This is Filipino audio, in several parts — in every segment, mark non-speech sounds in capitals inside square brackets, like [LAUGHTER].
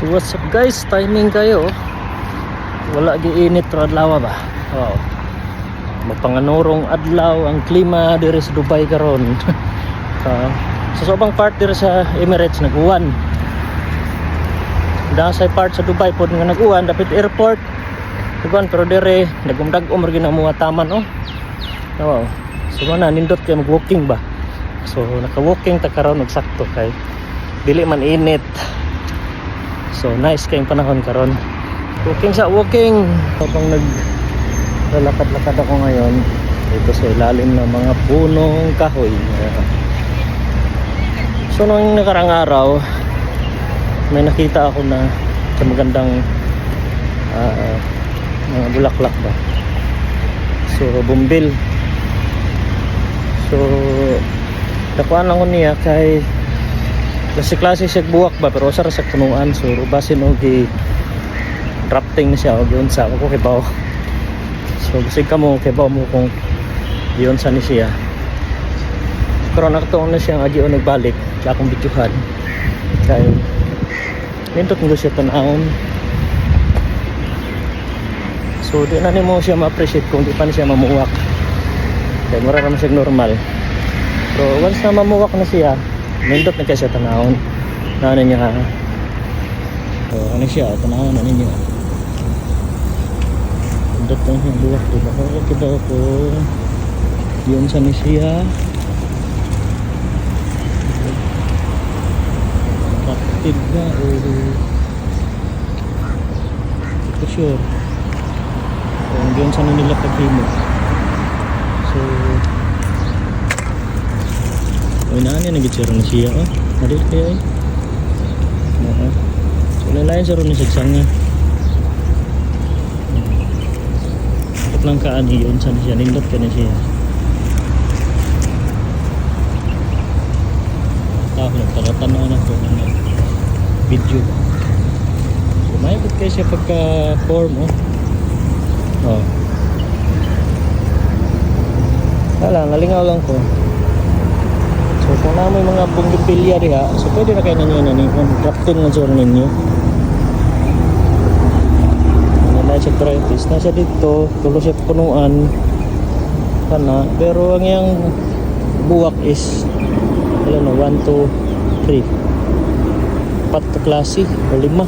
So what's up guys, timing kayo. Wala giinit ra adlaw ba? Wow. Mapanganurong adlaw ang klima diri sa Dubai karon. [LAUGHS] Ah, sa sobang part diri sa Emirates nag-uwan. Sa part sa Dubai pod nga nag-uwan dapat airport. Uwan pero dire nagumdag-um ra ginamuha taman oh. Wow. So mana nindot kay mag-walking ba? So naka-walking ta karon og sakto kay dili man init. So nice kayong panahon karon. Walking sa walking. Habang nag lalakad-lakad ako ngayon dito sa ilalim ng mga punong kahoy. So nung nakarang araw may nakita ako na sa magandang ah, mga bulaklak ba. So bumbil. So dakuan lang ko niya kay klase-klase siya buwak ba pero sa sa punuan so basin og gi drafting siya og yun sa ako kay bawo so bisig ka mo kay bawo mo kung yun sa ni siya. Pero nakatuon na siya nga giyon nagbalik sa akong bidyuhan kay nindot mo siya tanawon so di na nimo siya ma-appreciate kung di pa na siya mamuwak. Kaya mura naman siya normal. So once na mamuwak na siya, nindot na siya tanahon. Na ano niya. So ano siya, tanahon na ninyo. Nindot na siya buwak. Diba ko kita ko. Yun sa ni siya. Kapatid na o ito sure. So yun sa nila paghimo. So Uy na niya nagitsira na siya oh. Madil kaya eh. Oo. So lalayan sa ni sagsang niya. Dapat lang kaani yun sa siya. Nindot ka na siya. Ako nagtaratanaw na ko ng video. So may kayo siya pagka form oh. Oh. Wala, nalingaw lang ko. Kung na may mga bungipilya diha, so pwede na kayo ninyo na ninyo. Drafting na siya ninyo. Na siya practice. Nasa dito, tulo siya punuan. Kana. Pero ang yung buwak is wala na, 1, 2, 3. Pat ka klase o lima.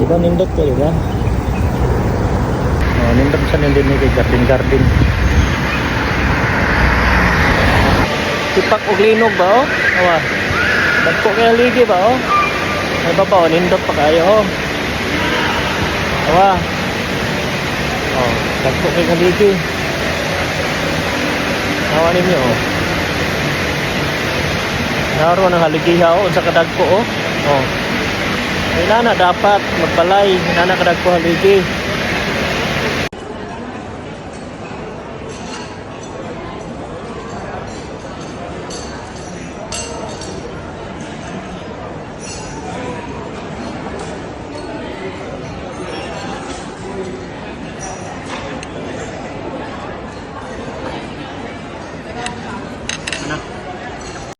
Di ba nindot ka, di ba? Oh, nindot sa nindot ni kay garden garden. Sipak og linog ba oh? Awa. Dagko kay ligi ba oh? Ay baba oh, nindot pa kayo oh. Awa. Oh, dagko kay ligi. Awa ninyo oh. Naro ng haligiha oh, sa kadagko oh. Oh. Kailangan na dapat magbalay, nana kadagko haligi.